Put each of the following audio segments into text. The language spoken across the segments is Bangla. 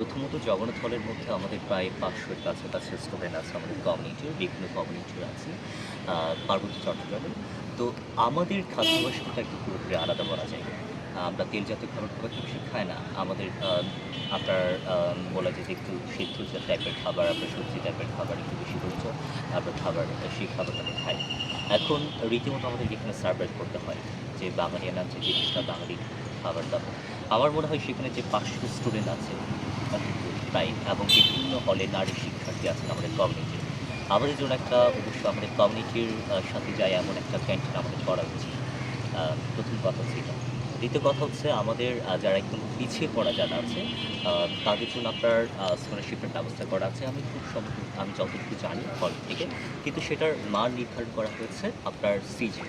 প্রথমত জগন্নাথ হলের মধ্যে আমাদের প্রায় পাঁচশোর কাছাকাছি স্টুডেন্ট আছে, আমাদের কমিউনিটির বিভিন্ন কমিউনিটির আছে পার্বত্য চট্টগ্রামে। তো আমাদের খাদ্যাভ্যাসটা একটু পুরোপুরি আলাদা বলা যায়। আমরা তেল জাতীয় খাবার খুব একটা বেশি খাই না। আমাদের আপনার বলা যায় যে একটু সিদ্ধ টাইপের খাবার, আপনার সবজি টাইপের খাবার একটু বেশি করে আপনার খাবার, সেই খাবারটা আমরা খাই। এখন রীতিমতো আমাদের এখানে সার্ভাইভ করতে হয়, যে বাঙালিয়ানা যে জিনিসটা বাঙালি খাবার দাবার, আমার মনে হয় সেখানে যে পাঁচশো স্টুডেন্ট আছে প্রায় এবং বিভিন্ন হলে নারী শিক্ষার্থী আছেন আমাদের কমিউনিটির আমাদের জন্য একটা অবশ্য আমাদের কমিউনিটির সাথে যায় এমন একটা ক্যান্টিন আমাদের করা উচিত। প্রথম কথা এটা। দ্বিতীয় কথা হচ্ছে আমাদের যারা একদম পিছিয়ে পড়া যারা আছে তাদের জন্য আপনার স্কলারশিপের ব্যবস্থা করা আছে। আমি খুব সম্ভব, আমি যতটুকু জানি হল থেকে, কিন্তু সেটার মান নির্ধারণ করা হয়েছে আপনার সিজি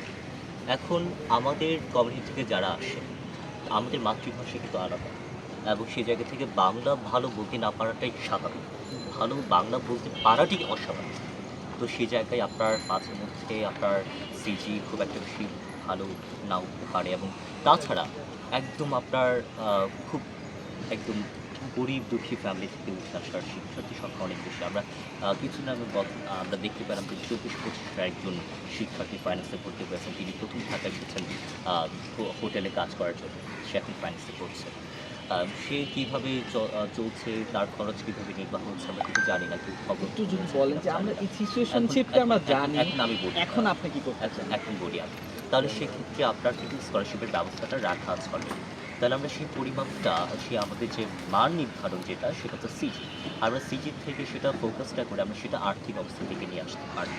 এখন আমাদের কমিউনিটি থেকে যারা আসে, আমাদের মাতৃভাষা কিন্তু আলাদা। এবং সেই জায়গা থেকে বাংলা ভালো বলতে না পারাটাই স্বাভাবিক। ভালো বাংলা বলতে পারাটাই অস্বাভাবিক। তো সেই জায়গায় আপনার মাঝে মধ্যে আপনার সিজি খুব একটা বেশি ভালো নাও হতে পারে এবং তাছাড়া একদম আপনার খুব একদম গরিব দুঃখী ফ্যামিলি থেকে উঠে আসার শিক্ষার্থী সংখ্যা অনেক বেশি। আমরা কিছু না আমরা দেখতে পেলাম যে চব্বিশ পঁচিশটা একজন শিক্ষার্থী ফাইন্যান্সে পড়তে পেরেছেন তিনি প্রথম ঢাকায় এসেছেন হোটেলে কাজ করার জন্য। সে এখন ফাইন্যান্সে পড়ছে। সে কীভাবে চলছে তার খরচ কীভাবে নির্বাহ হচ্ছে আমরা কিন্তু জানি না কিন্তু খবর একটু যদি বলেন যে আমরা এই সিচুয়েশনশিপটা আমরা জানি এখন আমি বলি এখন আপনি কি করতে আচ্ছা এখন বলি আমি। তাহলে সেক্ষেত্রে আপনার কিন্তু স্কলারশিপের ব্যবস্থাটা রাখা আছে already। তাহলে আমরা সেই পরিমাপটা সে আমাদের যে মান নির্ধারণ যেটা সেটা হচ্ছে সিজি আমরা সিজির থেকে সেটা ফোকাসটা করে আমরা সেটা আর্থিক অবস্থা থেকে নিয়ে আসতে পারি